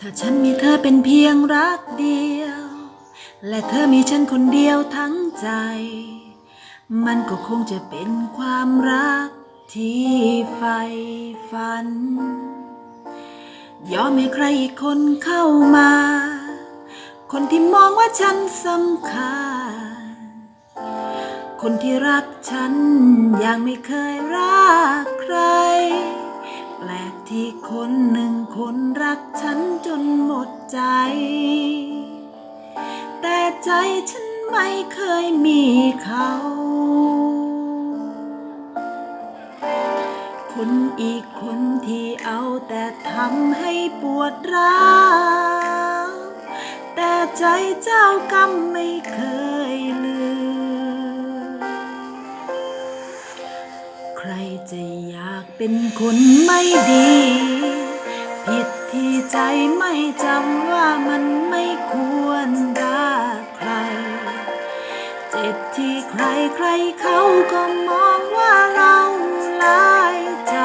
ถ้าฉันมีเธอเป็นเพียงรักเดียว และเธอมีฉันคนเดียวทั้งใจ มันก็คงจะเป็นความรักที่ใฝ่ฝัน ยอมให้ใครอีกคนเข้ามา คนที่มองว่าฉันสำคัญ คนที่รักฉันอย่างไม่เคยรักใคร แปลกที่คนหนึ่งคนรักฉันจนหมดใจ แต่ใจฉันไม่เคยมีเขา คนอีกคนที่เอาแต่ทำให้ปวดร้าว แต่ใจเจ้ากรรมไม่เคย เป็นคนไม่ดี ผิดที่ใจไม่จำว่ามันไม่ควรรักใคร เจ็บที่ใครใครเขาก็มองว่าเราลายใจ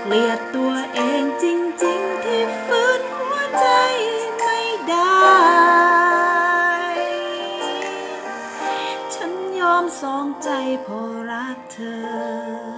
เกลียดตัวเองจริง ๆ ที่ฝืนหัวใจไม่ได้ ฉันยอมสองใจพอรักเธอ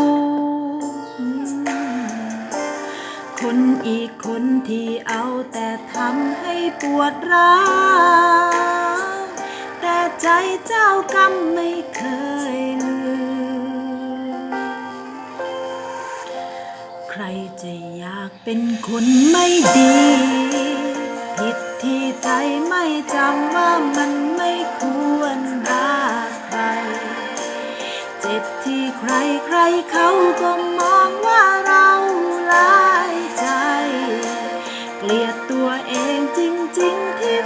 คนอีกคนที่เอาแต่ทำให้ปวดร้าวแต่ใจเจ้ากรรมไม่เคยลืม ใครจะอยากเป็นคนไม่ดี ผิดที่ใจไม่จำว่ามัน เขาก็มองว่าเราลายใจ เกลียดตัวเองจริง ๆ ที่